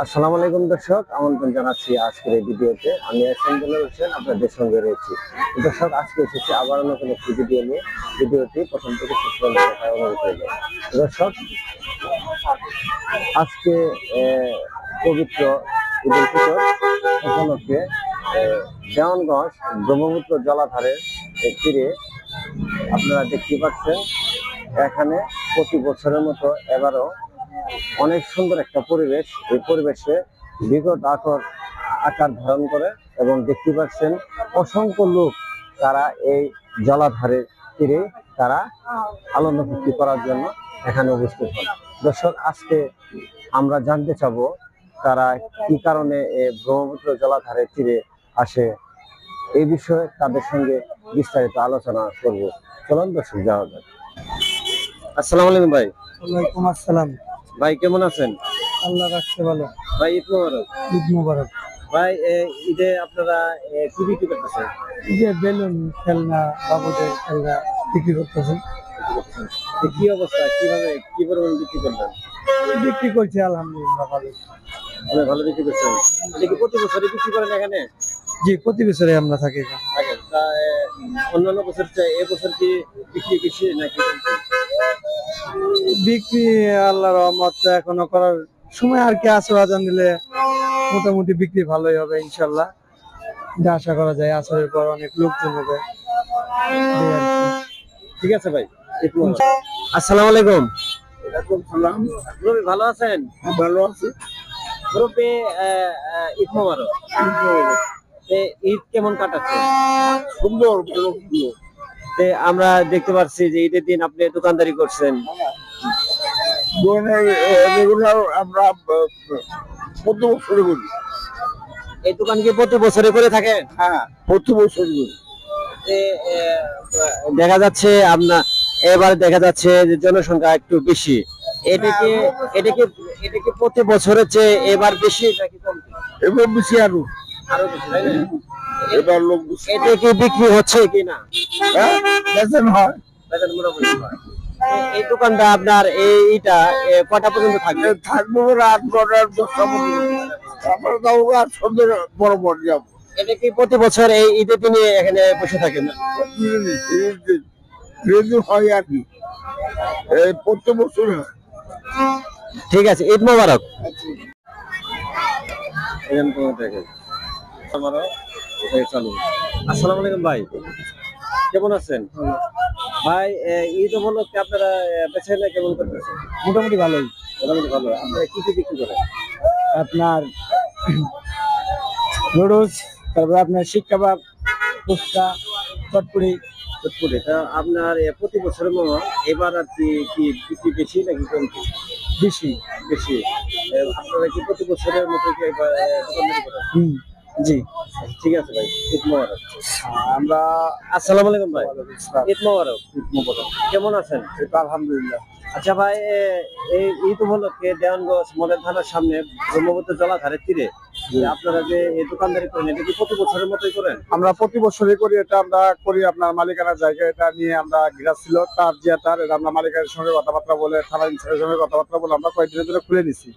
আসসালামু আলাইকুম দর্শক, আমন্ত্রণ জানাচ্ছি আজকের এই ভিডিওতে। আমি জলিল হোসেন, আপনাদের সঙ্গে রয়েছি। দর্শক, আজকে এসেছি আবার নতুন একটি ভিডিও নিয়ে। ভিডিওটি প্রথম থেকে শেষ পর্যন্ত অনুরোধ দর্শক, আজকে পবিত্র ঈদুল ফিতর উপলক্ষে দেওয়ানগঞ্জ ব্রহ্মপুত্র জলাধারের তীরে আপনারা দেখতে পাচ্ছেন, এখানে প্রতি বছরের মতো এবারও অনেক সুন্দর একটা পরিবেশ। এই পরিবেশে বিগত আকার আকার ধারণ করে এবং দেখতে পাচ্ছেন অসংখ্য লোক তারা এই জলাধারের তীরে তারা আনন্দ ফুর্তি করার জন্য এখানে উপস্থিত হন। দর্শক, আজকে আমরা জানতে চাবো তারা কি কারণে ব্রহ্মপুত্র জলাধারের তীরে আসে, এই বিষয়ে তাদের সঙ্গে বিস্তারিত আলোচনা করব। চলুন, দর্শক, যাওয়া যাক। আসসালামু আলাইকুম ভাই। ওয়ালাইকুম আসসালাম। ভাই কেমন আছেন? আল্লাহ রাখতে ভালো। ভাই ঈদ মোবারক। ঈদ মুবারক। ভাই ঈদে আপনারা কি বিক্রি করতেছেন? এই যে বেলুন খেলনা বাবুদের খেলনা বিক্রি করতেছেন কি অবস্থা? কীভাবে কি পরিমাণ বিক্রি করবেন বিক্রি করছি আলহামদুলিল্লাহ ভালো। অনেক ভালো বিক্রি করছেন। এটা কি প্রতি বছরই বিক্রি করেন এখানে? জি প্রতি বছরে আমরা থাকি এখানে। অন্যান্য বছর চাই এ বছর কি বিক্রি বেশি নাকি? বিক্রি আল্লাহ রহমত এখনও করার সময় আর কি আছে বাজার নিলে মোটামুটি বিক্রি ভালোই হবে ইনশাল্লাহ। এটা আশা করা যায় আসরের পর অনেক লোকজন হবে। ঠিক আছে ভাই আসসালামু আলাইকুম। ভালো আছেন? ভালো আছে। রবি ঈদ মোবারক। ঈদ কেমন কাটাচ্ছে? সুন্দর আমরা দেখতে পাচ্ছি যে ঈদের দিন আপনি দোকানদারি করছেন। আমরা প্রতি বছরে করি। এই দোকান কি প্রতি বছরে করে থাকেন? হ্যাঁ প্রতি বছর করি। দেখা যাচ্ছে আপনার এবার দেখা যাচ্ছে যে জনসংখ্যা একটু বেশি। এটা কি এটা কি এটা কি প্রতি বছরের চেয়ে এবার বেশি নাকি কম এবার বেশি আরও। আরও বেশি এবার লোক এটা কি বিক্রি হচ্ছে কি না হ্যাঁ? বেতন হয়। মোটামুটি হয়। এই দোকানটা আপনার এইটা কটা পর্যন্ত থাকবে? রাত নটার দশটা পর্যন্ত। তারপরে তাও আর সন্ধ্যে বড় বড় যাব। এটা কি প্রতি বছর এই ঈদের দিনে এখানে বসে থাকেন হয় আর কি। এই প্রত্যেক বছর হয়। ঠিক আছে ঈদ মোবারক। এখানে দেখে। আমারও এই চালু। আসসালামু আলাইকুম ভাই। কেমন আছেন? ভাই ঈদ উপলক্ষে আপনারা এ, বেছে না কেমন করতেছেন? মোটামুটি ভালোই। মোটামুটি ভালো। আপনারা কি কি বিক্রি করেন? আপনার নুডলস তারপরে আপনার শিক কাবাব ফুচকা চটপুরি চটপুরে তা আপনার প্রতি বছরের মতো এবার আর কি কি বিক্রি বেশি নাকি কমতি? বেশি। বেশি। আপনারা কি প্রতি বছরের মতো কি এবার, হুম। জি। ঠিক আছে ভাই ঈদ মোবারক। আমরা আসসালামু আলাইকুম ভাই। ঈদ মোবারক। মোবারক। কেমন আছেন? আলহামদুলিল্লাহ। আচ্ছা ভাই এই ঈদ উপলক্ষে দেওয়ানগঞ্জ মডেল থানার সামনে ব্রহ্মপুত্র জলাধারের তীরে আপনারা যে এই দোকানদারি করেন এটা কি প্রতি বছরের মতোই করেন? আমরা প্রতি বছরই করি এটা আমরা করি আপনার মালিকানা জায়গা এটা নিয়ে আমরা ঘিরা ছিল তার যে তার এটা আমরা মালিকের সঙ্গে কথাবার্তা বলে থানা সঙ্গে কথাবার্তা বলে আমরা কয়েকদিনের জন্য খুলে নিছি।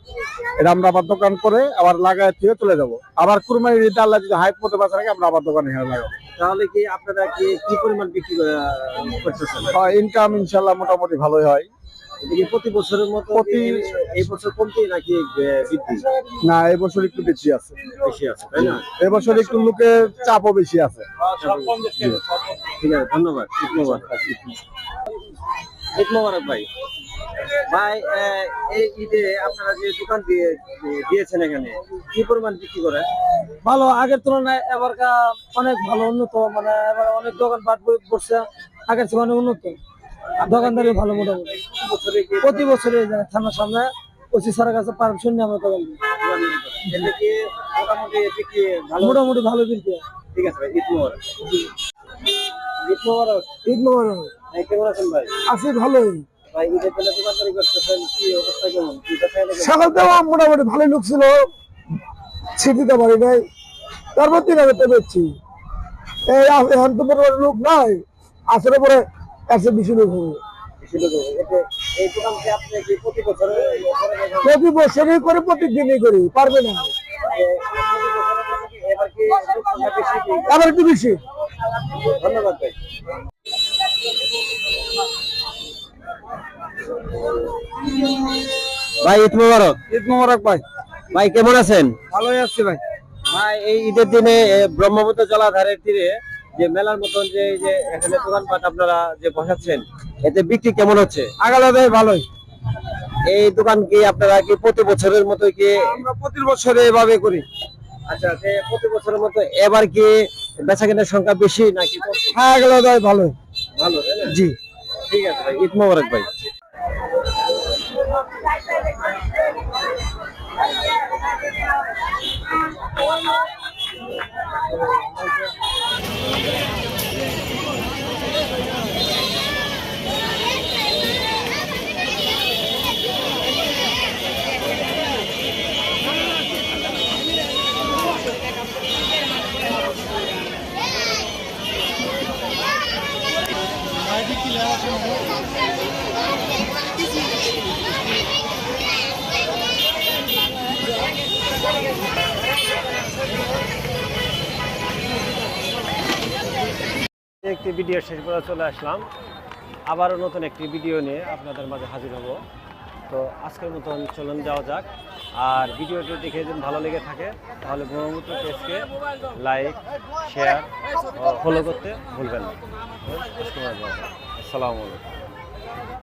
এটা আমরা আবার দোকান করে আবার লাগায় দিয়ে চলে যাব। আবার কুরমানি আল্লাহ যদি হাইপ মতো বাঁচা রাখে আমরা আবার দোকানে এখানে লাগাবো। তাহলে কি আপনারা কি কি পরিমাণ বিক্রি করতেছেন? ইনকাম ইনশাল্লাহ মোটামুটি ভালোই হয়। প্রতি বছরের মতো প্রতি- এই বছর কমতি নাকি বৃদ্ধি? না এবছর একটু বেশি আছে। বেশি আছে তাই না? এবছর একটু লোকের চাপও বেশি আছে। ঠিক আছে ধন্যবাদ। ঈদ মোবারক। ঈদ মোবারক ভাই। ভাই এই ঈদে আপনারা যে দোকান দিয়ে দিয়েছেন এখানে কি পরিমাণ বিক্রি করেন ভালো আগের তুলনায় এবার অনেক ভালো উন্নত মানে এবার অনেক দোকান পাট বসছে আগের অনেক উন্নত। দোকানদারি ভালো মোটামুটি। প্রতি বছরে থানার সামনে ওসি স্যারের কাছে পারমিশন নিয়ে আমরা দোকান মোটামুটি ভালো? বিক্রি ঠিক আছে ভাই ঈদ মোবারক। কেমন আছেন আছি ভালোই। মোটামুটি ভালোই লোক ছিল। ছিটিতে পারি নাই। তারপর তিন হাজার টাকা এই এখন তো লোক নাই। আসলে পরে একশো বেশি লোক হবে প্রতি বছরই করে প্রতিদিনই করি পারবে না? আবার একটু বেশি। ধন্যবাদ ভাই। ঈদ মোবারক। ঈদ মোবারক ভাই। ভাই কেমন আছেন? ভালোই আসছে ভাই। ভাই এই ঈদের দিনে ব্রহ্মপুত্র জলাধারের তীরে যে মেলার মতন যে এই যে এখানে দোকানপাট আপনারা যে বসাচ্ছেন এতে বিক্রি কেমন হচ্ছে? আগালে ভাই ভালোই। এই দোকান কি আপনারা কি প্রতি বছরের মতো কি? আমরা প্রতি বছরে এভাবে করি। আচ্ছা যে প্রতি বছরের মতো এবার কি বেচা কেনার সংখ্যা বেশি নাকি? হ্যাঁ আগালে ভাই ভালোই। ভালো জি। ঠিক আছে ভাই ঈদ মোবারক ভাই। একটি ভিডিও শেষ করে চলে আসলাম। আবারও নতুন একটি ভিডিও নিয়ে আপনাদের মাঝে হাজির হব। তো আজকের মতন চলুন যাওয়া যাক। আর ভিডিওটি দেখে যদি ভালো লেগে থাকে, তাহলে ব্রহ্মপুত্র পেজকে লাইক, শেয়ার ফলো করতে ভুলবেন না। আসসালামু আলাইকুম।